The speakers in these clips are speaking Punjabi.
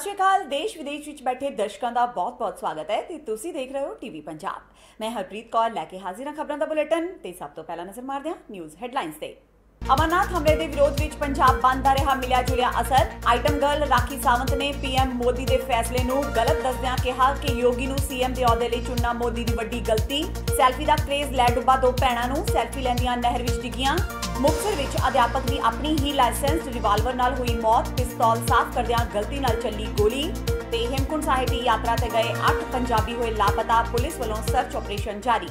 ਸ਼੍ਰੀ ਅਕਾਲ। ਦੇਸ਼ ਵਿਦੇਸ਼ ਵਿੱਚ ਬੈਠੇ ਦਰਸ਼ਕਾਂ ਦਾ ਬਹੁਤ-ਬਹੁਤ ਸਵਾਗਤ ਹੈ ਤੇ ਤੁਸੀਂ ਦੇਖ ਰਹੇ ਹੋ ਟੀਵੀ ਪੰਜਾਬ। ਮੈਂ ਹਰਪ੍ਰੀਤ ਕੌਰ ਲੈ ਕੇ ਹਾਜ਼ਰ ਹਾਂ ਖਬਰਾਂ ਦਾ ਬੁਲੇਟਿਨ ਤੇ ਸਭ ਤੋਂ ਪਹਿਲਾਂ ਨਜ਼ਰ ਮਾਰਦੇ ਹਾਂ ਨਿਊਜ਼ ਹੈਡਲਾਈਨਸ ਤੇ। ਅਮਰਨਾਥ ਹਮਲੇ ਦੇ ਵਿਰੋਧ ਵਿੱਚ ਪੰਜਾਬ ਬੰਦ ਦਾ ਰਿਹਾ ਮਿਲਿਆ ਜੁਲਿਆ ਅਸਰ। ਆਈਟਮ ਗਰਲ ਰਾਖੀ ਸਾਵੰਤ ਨੇ ਪੀਐਮ ਮੋਦੀ ਦੇ ਫੈਸਲੇ ਨੂੰ ਗਲਤ ਦੱਸਦਿਆਂ ਕਿਹਾ ਕਿ ਯੋਗੀ ਨੂੰ ਸੀਐਮ ਦੇ ਅਹੁਦੇ ਲਈ ਚੁਣਨਾ ਮੋਦੀ ਦੀ ਵੱਡੀ ਗਲਤੀ। ਸੈਲਫੀ ਦਾ ਕ੍ਰੇਜ਼ ਲੈ ਡੁੱਬਾ ਦੋ ਭੈਣਾਂ ਨੂੰ। ਸੈਲਫੀ ਲੈਂਦੀਆਂ ਨਹਿਰ ਵਿੱਚ ਡਿੱਗੀਆਂ। ਮੁਕਤਸਰ ਵਿੱਚ ਅਧਿਆਪਕ ਦੀ ਆਪਣੀ ਹੀ ਲਾਇਸੈਂਸਡ ਰਿਵਾਲਵਰ ਨਾਲ ਹੋਈ ਮੌਤ। ਪਿਸਤੌਲ ਸਾਫ਼ ਕਰਦਿਆਂ ਗਲਤੀ ਨਾਲ ਚੱਲੀ ਗੋਲੀ। ਤੇ ਹੇਮਕੁੰਟ ਸਾਹਿਬ ਦੀ ਯਾਤਰਾ ਤੇ ਗਏ 8 ਪੰਜਾਬੀ ਹੋਏ ਲਾਪਤਾ ਪੁਲਿਸ ਵੱਲੋਂ ਸਰਚ ਆਪਰੇਸ਼ਨ ਜਾਰੀ।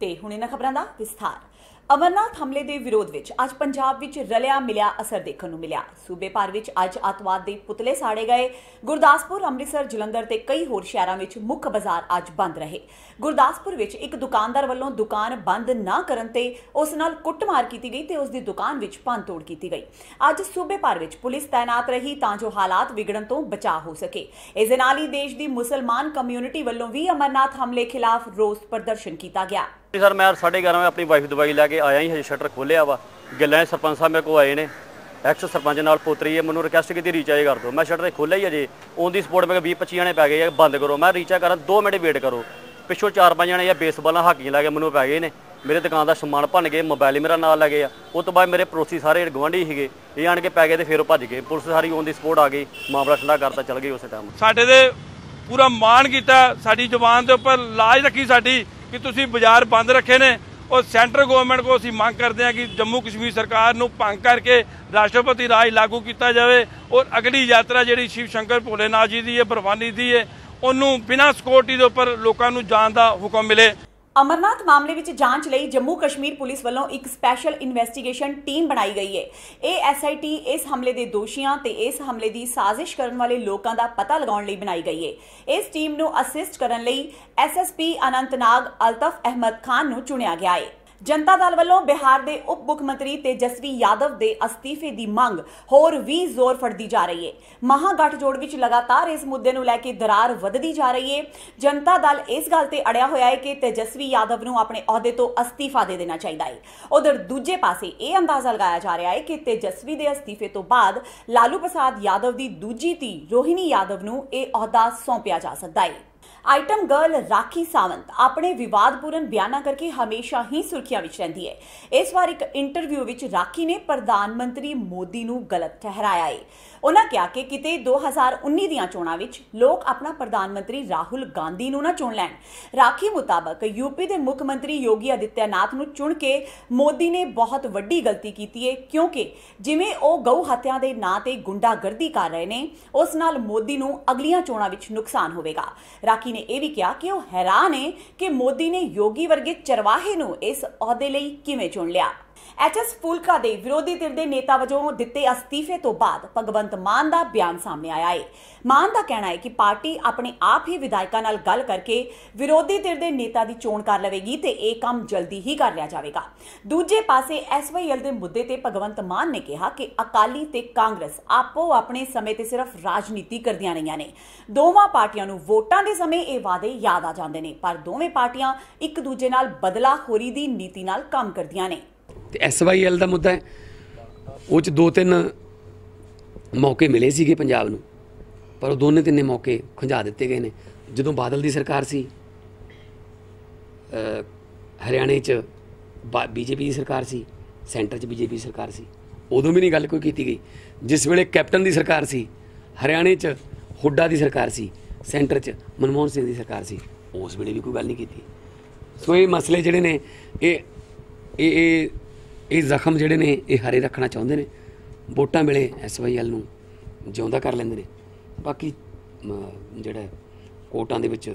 ਤੇ ਹੁਣ ਇਹਨਾਂ ਖਬਰਾਂ ਦਾ ਵਿਸਥਾਰ। ਅਮਰਨਾਥ ਹਮਲੇ ਦੇ ਵਿਰੋਧ ਵਿੱਚ ਅੱਜ ਪੰਜਾਬ ਵਿੱਚ ਰਲਿਆ ਮਿਲਿਆ ਅਸਰ ਦੇਖਣ ਨੂੰ ਮਿਲਿਆ। ਸੂਬੇ ਭਰ ਵਿੱਚ ਅੱਜ ਅਤਵਾਦ ਦੇ ਪੁਤਲੇ ਸਾੜੇ ਗਏ। ਗੁਰਦਾਸਪੁਰ, ਅੰਮ੍ਰਿਤਸਰ, ਜਲੰਧਰ ਤੇ ਕਈ ਹੋਰ ਸ਼ਹਿਰਾਂ ਵਿੱਚ ਮੁੱਖ ਬਾਜ਼ਾਰ ਅੱਜ ਬੰਦ ਰਹੇ। ਗੁਰਦਾਸਪੁਰ ਵਿੱਚ ਇੱਕ ਦੁਕਾਨਦਾਰ ਵੱਲੋਂ ਦੁਕਾਨ ਬੰਦ ਨਾ ਕਰਨ ਤੇ ਉਸ ਨਾਲ ਕੁੱਟਮਾਰ ਕੀਤੀ ਗਈ ਤੇ ਉਸ ਦੀ ਦੁਕਾਨ ਵਿੱਚ ਭੰਨਤੋੜ ਕੀਤੀ ਗਈ। ਅੱਜ ਸੂਬੇ ਭਰ ਵਿੱਚ ਪੁਲਿਸ ਤਾਇਨਾਤ ਰਹੀ ਤਾਂ ਜੋ ਹਾਲਾਤ ਵਿਗੜਨ ਤੋਂ ਬਚਾਅ ਹੋ ਸਕੇ। ਇਸ ਦੇ ਨਾਲ ਹੀ ਦੇਸ਼ ਦੀ ਮੁਸਲਮਾਨ ਕਮਿਊਨਿਟੀ ਵੱਲੋਂ ਵੀ ਅਮਰਨਾਥ ਹਮਲੇ ਖਿਲਾਫ ਰੋਸ ਪ੍ਰਦਰਸ਼ਨ ਕੀਤਾ ਗਿਆ। ਸਰ, ਮੈਂ 11:30 ਵਜੇ ਆਪਣੀ ਵਾਈਫ ਦਵਾਈ ਲੈ ਕੇ ਆਇਆ ਹੀ ਹਜੇ ਸ਼ਟਰ ਖੋਲਿਆ ਵਾ। ਗੱਲਾਂ ਸਰਪੰਚ ਸਾਹਿਬ ਮੇਰੇ ਕੋਲ ਆਏ ਨੇ। ਐਕਸ ਸਰਪੰਚ ਨਾਲ ਪੋਤਰੀ ਹੈ, ਮੈਨੂੰ ਰਿਕਵੈਸਟ ਕੀਤੀ ਰੀਚਾਰਜ ਕਰ ਦਿਓ। ਮੈਂ ਸ਼ਟਰ ਖੋਲਿਆ ਹੀ ਹਜੇ। ਔਨ ਦੀ ਸਪੋਰਟ ਮੈਂ 20 25 ਜਣੇ ਪੈ ਗਏ ਆ, ਬੰਦ ਕਰੋ। ਮੈਂ ਰੀਚਾਰਜ ਕਰਾਂ 2 ਮਿੰਟ ਵੇਟ ਕਰੋ। ਪਿੱਛੋਂ 4-5 ਜਣੇ ਜਾਂ ਬੇਸਬਾਲਾਂ ਹਾਕੀਆਂ ਲਾ ਕੇ ਮੈਨੂੰ ਪੈ ਗਏ ਨੇ। ਮੇਰੇ ਦੁਕਾਨ ਦਾ ਸਮਾਨ ਭੰਨ ਗਏ ਮੋਬਾਈਲ ਹੀ ਮੇਰਾ ਨਾਲ ਲੈ ਗਏ ਆ। ਉਸ ਤੋਂ ਬਾਅਦ ਮੇਰੇ ਪੜੋਸੀ ਸਾਰੇ ਗਵਾਂਢੀ ਸੀਗੇ। ਇਹ ਆਣ ਕੇ ਪੈ ਗਏ ਤੇ ਫਿਰ ਉਹ ਭੱਜ ਗਏ। ਪੁਲਿਸ ਸਾਰੀ ਔਨ ਦੀ ਸਪੋਰਟ ਆ ਗਈ। ਮਾਮਲਾ ਠੰਡਾ ਕਰਤਾ, ਚੱਲ ਗਈ ਉਸੇ ਟਾਈਮ ਸਾਡੇ ਤੇ ਪੂਰਾ ਮਾਣ ਕੀਤਾ। ਸਾਡੀ ਜ਼ੁਬਾਨ ਦੇ ਉੱਪਰ ਲਾਜ ਰੱਖੀ ਸਾਡੀ। ਕਿ ਤੁਸੀਂ ਬਾਜ਼ਾਰ ਬੰਦ ਰੱਖੇ ਨੇ। ਔਰ ਸੈਂਟਰ ਗਵਰਨਮੈਂਟ ਕੋ ਅਸੀਂ ਮੰਗ ਕਰਦੇ ਹਾਂ ਕਿ ਜੰਮੂ ਕਸ਼ਮੀਰ ਸਰਕਾਰ ਨੂੰ ਭੰਗ ਕਰਕੇ ਰਾਸ਼ਟਰਪਤੀ ਰਾਜ ਲਾਗੂ ਕੀਤਾ ਜਾਵੇ ਔਰ ਅਗਲੀ ਯਾਤਰਾ ਜਿਹੜੀ ਸ਼ਿਵ ਸ਼ੰਕਰ ਭੋਲੇਨਾਥ ਜੀ ਦੀ ਹੈ ਬਰਵਾਨੀ ਦੀ ਹੈ, ਉਹਨੂੰ ਬਿਨਾਂ ਸਿਕਿਉਰਿਟੀ ਦੇ ਉੱਪਰ ਲੋਕਾਂ ਨੂੰ ਜਾਣ ਦਾ ਹੁਕਮ ਮਿਲੇ। ਅਮਰਨਾਥ ਮਾਮਲੇ ਵਿੱਚ ਜਾਂਚ ਲਈ ਜੰਮੂ ਕਸ਼ਮੀਰ ਪੁਲਿਸ ਵੱਲੋਂ ਇੱਕ ਸਪੈਸ਼ਲ ਇਨਵੈਸਟੀਗੇਸ਼ਨ ਟੀਮ ਬਣਾਈ ਗਈ ਹੈ। ਇਹ ਐਸਆਈਟੀ ਇਸ ਹਮਲੇ ਦੇ ਦੋਸ਼ੀਆਂ ਤੇ ਇਸ ਹਮਲੇ ਦੀ ਸਾਜ਼ਿਸ਼ ਕਰਨ ਵਾਲੇ ਲੋਕਾਂ ਦਾ ਪਤਾ ਲਗਾਉਣ ਲਈ ਬਣਾਈ ਗਈ ਹੈ। ਇਸ ਟੀਮ ਨੂੰ ਅਸਿਸਟ ਕਰਨ ਲਈ ਐਸਐਸਪੀ ਅਨੰਤਨਾਗ ਅਲਤਫ ਅਹਿਮਦ ਖਾਨ ਨੂੰ ਚੁਣਿਆ ਗਿਆ ਹੈ। ਜਨਤਾ ਦਲ ਵੱਲੋਂ ਬਿਹਾਰ ਦੇ ਉਪ ਮੁੱਖ ਮੰਤਰੀ ਤੇਜਸਵੀ ਯਾਦਵ ਦੇ ਅਸਤੀਫੇ ਦੀ ਮੰਗ ਹੋਰ ਵੀ ਜ਼ੋਰ ਫੜਦੀ ਜਾ ਰਹੀ ਹੈ। ਮਹਾਗਠਜੋੜ ਵਿੱਚ ਲਗਾਤਾਰ ਇਸ ਮੁੱਦੇ ਨੂੰ ਲੈ ਕੇ ਦਰਾਰ ਵਧਦੀ ਜਾ ਰਹੀ ਹੈ। ਜਨਤਾ ਦਲ ਇਸ ਗੱਲ ਤੇ ਅੜਿਆ ਹੋਇਆ ਹੈ ਕਿ ਤੇਜਸਵੀ ਯਾਦਵ ਨੂੰ ਆਪਣੇ ਅਹੁਦੇ ਤੋਂ ਅਸਤੀਫਾ ਦੇ ਦੇਣਾ ਚਾਹੀਦਾ ਹੈ। ਉਧਰ ਦੂਜੇ ਪਾਸੇ ਇਹ ਅੰਦਾਜ਼ਾ ਲਗਾਇਆ ਜਾ ਰਿਹਾ ਹੈ ਕਿ ਤੇਜਸਵੀ ਦੇ ਅਸਤੀਫੇ ਤੋਂ ਬਾਅਦ ਲਾਲੂ ਪ੍ਰਸਾਦ ਯਾਦਵ ਦੀ ਦੂਜੀ ਧੀ ਰੋਹਿਣੀ ਯਾਦਵ ਨੂੰ ਇਹ ਅਹੁਦਾ ਸੌਂਪਿਆ ਜਾ ਸਕਦਾ ਹੈ। ਆਈਟਮ ਗਰਲ ਰਾਖੀ ਸਾਵੰਤ ਆਪਣੇ ਵਿਵਾਦਪੂਰਨ ਬਿਆਨਾਂ ਕਰਕੇ ਹਮੇਸ਼ਾ ਹੀ ਸੁਰਖੀਆਂ ਵਿੱਚ ਰਹਿੰਦੀ ਹੈ। ਇਸ ਵਾਰ ਇੱਕ ਇੰਟਰਵਿਊ ਵਿੱਚ ਰਾਖੀ ਨੇ ਪ੍ਰਧਾਨ ਮੰਤਰੀ ਮੋਦੀ ਨੂੰ ਗਲਤ ਠਹਿਰਾਇਆ ਹੈ। ਉਹਨਾਂ ਕਿਹਾ ਕਿ ਕਿਤੇ 2019 ਦੀਆਂ ਚੋਣਾਂ ਵਿੱਚ ਲੋਕ ਆਪਣਾ ਪ੍ਰਧਾਨ ਮੰਤਰੀ ਰਾਹੁਲ ਗਾਂਧੀ ਨੂੰ ਨਾ ਚੁਣ ਲੈਣ। ਰਾਖੀ ਮੁਤਾਬਕ ਯੂਪੀ ਦੇ ਮੁੱਖ ਮੰਤਰੀ ਯੋਗੀ ਆਦਿੱਤਿਆਨਾਥ ਨੂੰ ਚੁਣ ਕੇ ਮੋਦੀ ਨੇ ਬਹੁਤ ਵੱਡੀ ਗਲਤੀ ਕੀਤੀ ਹੈ ਕਿਉਂਕਿ ਜਿਵੇਂ ਉਹ ਗਊ ਹੱਤਿਆ ਦੇ ਨਾਂ ਤੇ ਗੁੰਡਾਗਰਦੀ ਕਰ ਰਹੇ ਨੇ, ਉਸ ਨਾਲ ਮੋਦੀ ਨੂੰ ਅਗਲੀਆਂ ਚੋਣਾਂ ਵਿੱਚ ਨੁਕਸਾਨ ਹੋਵੇਗਾ। ਰਾਖੀ ਨੇ ਇਹ ਵੀ ਕਿਹਾ ਕਿ ਉਹ ਹੈਰਾਨ ਹੈ ਕਿ ਮੋਦੀ ਨੇ ਯੋਗੀ ਵਰਗੇ ਚਰਵਾਹੇ ਨੂੰ ਇਸ ਅਹੁਦੇ ਲਈ ਕਿਵੇਂ ਚੁਣ ਲਿਆ। ਐਚਐਸ ਫੂਲਕਾ ਦੇ ਵਿਰੋਧੀ ਧਿਰ ਦੇ ਨੇਤਾ ਵਜੋਂ ਦਿੱਤੇ ਅਸਤੀਫੇ ਤੋਂ ਬਾਅਦ ਭਗਵੰਤ ਮਾਨ ਦਾ ਬਿਆਨ ਸਾਹਮਣੇ ਆਇਆ ਹੈ ਮਾਨ ਦਾ ਕਹਿਣਾ ਹੈ ਕਿ ਪਾਰਟੀ ਆਪਣੇ ਆਪ ਹੀ ਵਿਧਾਇਕਾਂ ਨਾਲ ਗੱਲ ਕਰਕੇ ਵਿਰੋਧੀ ਧਿਰ ਦੇ ਨੇਤਾ ਦੀ ਚੋਣ ਕਰ ਲਵੇਗੀ ਤੇ ਇਹ ਕੰਮ ਜਲਦੀ ਹੀ ਕਰ ਲਿਆ ਜਾਵੇਗਾ। ਦੂਜੇ ਪਾਸੇ ਐਸਵਾਈਐਲ ਦੇ ਮੁੱਦੇ ਤੇ ਭਗਵੰਤ ਮਾਨ ਨੇ ਕਿਹਾ ਕਿ ਅਕਾਲੀ ਤੇ ਕਾਂਗਰਸ ਆਪੋ ਆਪਣੇ ਸਮੇਂ ਤੇ ਸਿਰਫ ਰਾਜਨੀਤੀ ਕਰਦੀਆਂ ਰਹੀਆਂ ਨੇ। ਦੋਵਾਂ ਪਾਰਟੀਆਂ ਨੂੰ ਵੋਟਾਂ ਦੇ ਸਮੇਂ ਇਹ ਵਾਅਦੇ ਯਾਦ ਆ ਜਾਂਦੇ ਨੇ, ਪਰ ਦੋਵੇਂ ਪਾਰਟੀਆਂ ਇੱਕ ਦੂਜੇ ਨਾਲ ਬਦਲਾਖੋਰੀ ਦੀ ਨੀਤੀ ਨਾਲ ਕੰਮ ਕਰਦੀਆਂ ਨੇ। ਤੇ ਐਸਵਾਈਐਲ ਦਾ ਮੁੱਦਾ ਹੈ। ਉਹ ਚ ਦੋ ਤਿੰਨ ਮੌਕੇ ਮਿਲੇ ਸੀਗੇ ਪੰਜਾਬ ਨੂੰ, ਪਰ ਉਹ ਦੋਨੇ ਤਿੰਨੇ ਮੌਕੇ ਖੁੰਝਾ ਦਿੱਤੇ ਗਏ ਨੇ। ਜਦੋਂ ਬਾਦਲ ਦੀ ਸਰਕਾਰ ਸੀ ਹਰਿਆਣੇ ਚ ਬੀਜੇਪੀ ਦੀ ਸਰਕਾਰ ਸੀ, ਸੈਂਟਰ ਚ ਬੀਜੇਪੀ ਦੀ ਸਰਕਾਰ ਸੀ, ਉਦੋਂ ਵੀ ਨਹੀਂ ਗੱਲ ਕੋਈ ਕੀਤੀ ਗਈ। ਜਿਸ ਵੇਲੇ ਕੈਪਟਨ ਦੀ ਸਰਕਾਰ ਸੀ, ਹਰਿਆਣੇ ਚ ਹੁੱਡਾ ਦੀ ਸਰਕਾਰ ਸੀ, ਸੈਂਟਰ ਚ ਮਨਮੋਹਨ ਸਿੰਘ ਦੀ ਸਰਕਾਰ ਸੀ, ਉਸ ਵੇਲੇ ਵੀ ਕੋਈ ਗੱਲ ਨਹੀਂ ਕੀਤੀ। ਸੋ ਇਹ ਮਸਲੇ ਜਿਹੜੇ ਨੇ ਇਹ ਇਹ ਇਹ ਜ਼ਖਮ ਜਿਹੜੇ ਨੇ, ਇਹ ਹਰੇ ਰੱਖਣਾ ਚਾਹੁੰਦੇ ਨੇ। ਵੋਟਾਂ ਵੇਲੇ ਐਸਵਾਈਐਲ ਨੂੰ ਜਿਉਂਦਾ ਕਰ ਲੈਂਦੇ ਨੇ। ਬਾਕੀ ਜਿਹੜਾ ਕੋਟਾਂ ਦੇ ਵਿੱਚ